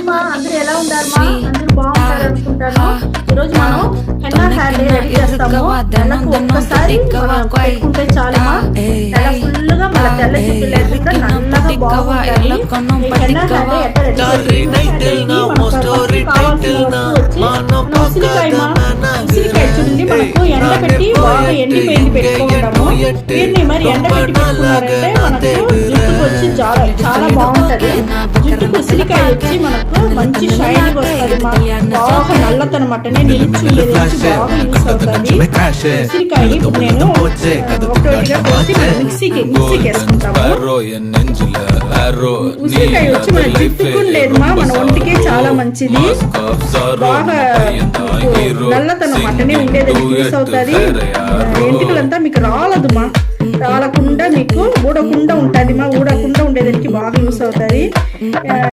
అమ్మా అందరూ ఎలా ఉన్నారమ్మా అందరూ బాగుంటారు అనుకుంటాను. ఈరోజు మనం హెన్నా హెయిర్ డే రెడీ చేస్తాము. నెలకు ఒక్కసారి మనం పెట్టుకుంటే చాలమ్మా. తెల్ల ఫుల్గా మన తెల్ల చుట్టూ లేకుండా నల్లగా బాగుంటాయి. ఈ హెన్నా హెయిర్ డే ఎట్లా రెడీ చేస్తాము ఉసిరికాయ ఉసిరికాయ చూడండి మనకు ఎండ పెట్టి బాగా ఎండిపోయింది. పెట్టుకుంటాము దీన్ని మరి ఎండ పెట్టి పెట్టుకున్నారంటే చాలా బాగుంటది. జుట్టుకు ఉసిరికాయ వచ్చి మనకు మంచి షైనింగ్ వస్తుంది బాగా నల్లతనం అట్టనే నిలిచి ఉండేది వచ్చి బాగా యూస్ అవుతుంది. ఉసిరికాయని ఇప్పుడు నేను ఒకటోటిగా కోసి మిక్సీకి మిక్సీకి వేసుకుంటాము. ఉసిరికాయ వచ్చి మన జుట్టుకు లేదుమా మన ఒంటికి చాలా మంచిది. బాగా నల్లతనం అట్టనే ఉండేది యూస్ అవుతుంది. ఎంటికలంతా మీకు రాలదుమా రాలకుండా మీకు ఊడకుండా ఉంటుంది మా ఉండేదానికి బాగా యూస్ అవుతుంది